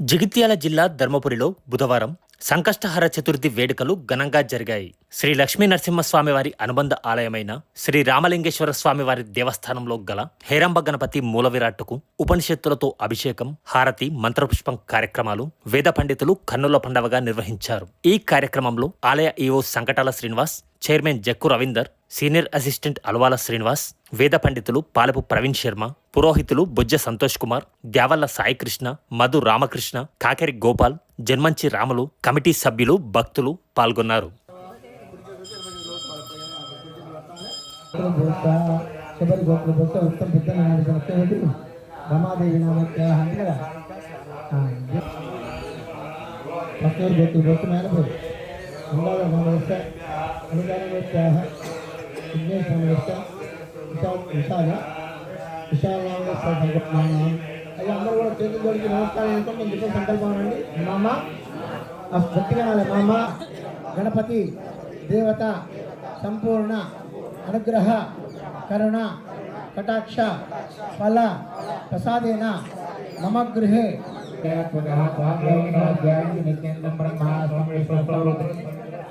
జగిత్యాల జిల్లా ధర్మపురిలో బుధవారం సంకష్టహర చతుర్థి వేడుకలు ఘనంగా జరిగాయి. శ్రీ లక్ష్మీ నరసింహస్వామివారి అనుబంధ ఆలయమైన శ్రీ రామలింగేశ్వర స్వామివారి దేవస్థానంలో గల హేరంబ గణపతి మూల విరాట్టుకు ఉపనిషత్తులతో అభిషేకం హారతి మంత్రపుష్పం కార్యక్రమాలు వేద పండితులు కన్నుల పండవగా నిర్వహించారు. ఈ కార్యక్రమంలో ఆలయ EO Sankatala Srinivas chairman Jakku Ravinder senior assistant Alwala Srinivas వేద పండితులు పాలపు ప్రవీణ్ శర్మ పురోహితులు బొజ్జ సంతోష్ కుమార్ ద్యావల్ల సాయికృష్ణ మధు రామకృష్ణ కాకెరి గోపాల్ జన్మంచి రాములు కమిటీ సభ్యులు భక్తులు పాల్గొన్నారు. రమాదేవి నామక్య అంటే కదా పక్కన గోత్ర భూత మేనపోయి అందాల మనవస్థ అనుదాన వ్యత్యాహ విఘ్నేశ మనవస్థ విశాల విశాల విశాల సంకల్పనామం అయ్యా అందరూ కూడా చేతులు జోడికి నమస్కారం ఎంతో మేము చెప్పిన సంకల్పం అండి మామ ఆ గట్టిగా అనాలి మామ గణపతి దేవత సంపూర్ణ అనుగ్రహ కరుణ కటాక్ష ఫల ప్రసాదేన మమ గృహే ఆదిత్యవం నమస్తు పారే సర్వాణి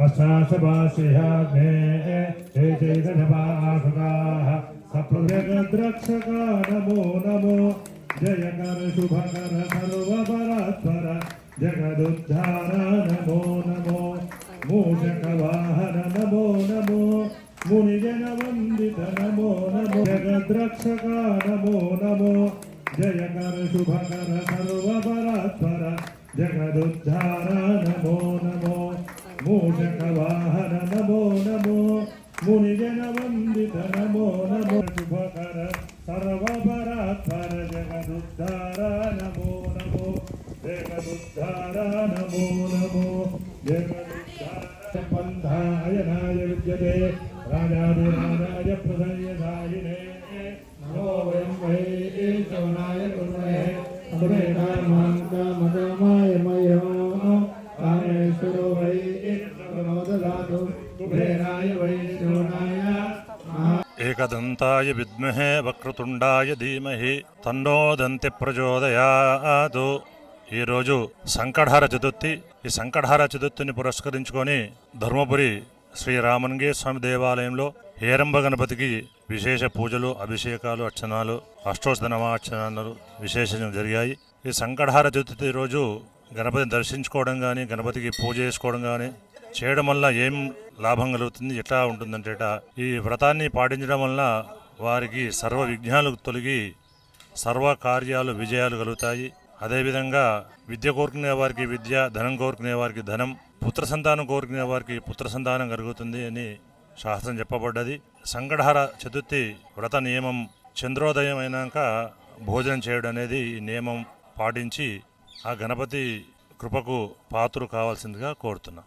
अष्टाशपाशयाग्ने हे चैतन्यपासुकाः सप्रभृगद्रक्षका नमो नमो जयकर शुभकर सर्वपरात्पर जगदुद्धार नमो नमो मूषकवाहन नमो नमो मुनिजनवन्दित नमो नमो जगद्रक्षका नमो नमो जयकर शुभकर सर्वपरात्पर, जगदुद्धार नमो నమో నమో మునిజన వందిత నమో నమో శుభకర సర్వపరాత్పర జగదుద్ధార నమో నమో జగదుద్ధార నమో నమో జగదుద్ధార పంధాయనాయ విద్యతే రాజాదిరాజాయ ప్రసయ్యదాయినే నమో వయం వై శ్రవణాయ కుర్మహే మదమాయ మయో కామేశ్వరో ఏకదంతాయ విద్మహే వక్రతుండాయ ధీమహి తన్నోదంతి ప్రచోదయాదు ఈరోజు సంకటహార చతుర్థి. ఈ సంకటహార చతుర్థిని పురస్కరించుకొని ధర్మపురి శ్రీ రామన్గే స్వామి దేవాలయంలో హేరంబ గణపతికి విశేష పూజలు అభిషేకాలు అర్చనాలు అష్టోత్తనమార్చనాలు విశేషంగా జరిగాయి. ఈ సంకటహార చతుర్థి రోజు గణపతిని దర్శించుకోవడం కానీ గణపతికి పూజ చేసుకోవడం కానీ చేయడం వల్ల ఏం లాభం కలుగుతుంది? ఎట్లా ఉంటుందంటేట ఈ వ్రతాన్ని పాటించడం వల్ల వారికి సర్వ విఘ్నాలు తొలగి సర్వ కార్యాలు విజయాలు కలుగుతాయి. అదేవిధంగా విద్య కోరుకునే వారికి విద్య ధనం కోరుకునే వారికి ధనం పుత్ర సంతానం కోరుకునే వారికి పుత్ర సంతానం కలుగుతుంది అని శాస్త్రం చెప్పబడ్డది. సంగడహార చతుర్థి వ్రత నియమం చంద్రోదయం అయినాక భోజనం చేయడం అనేది ఈ నియమం పాటించి ఆ గణపతి కృపకు పాత్ర కావాల్సిందిగా కోరుతున్నాం.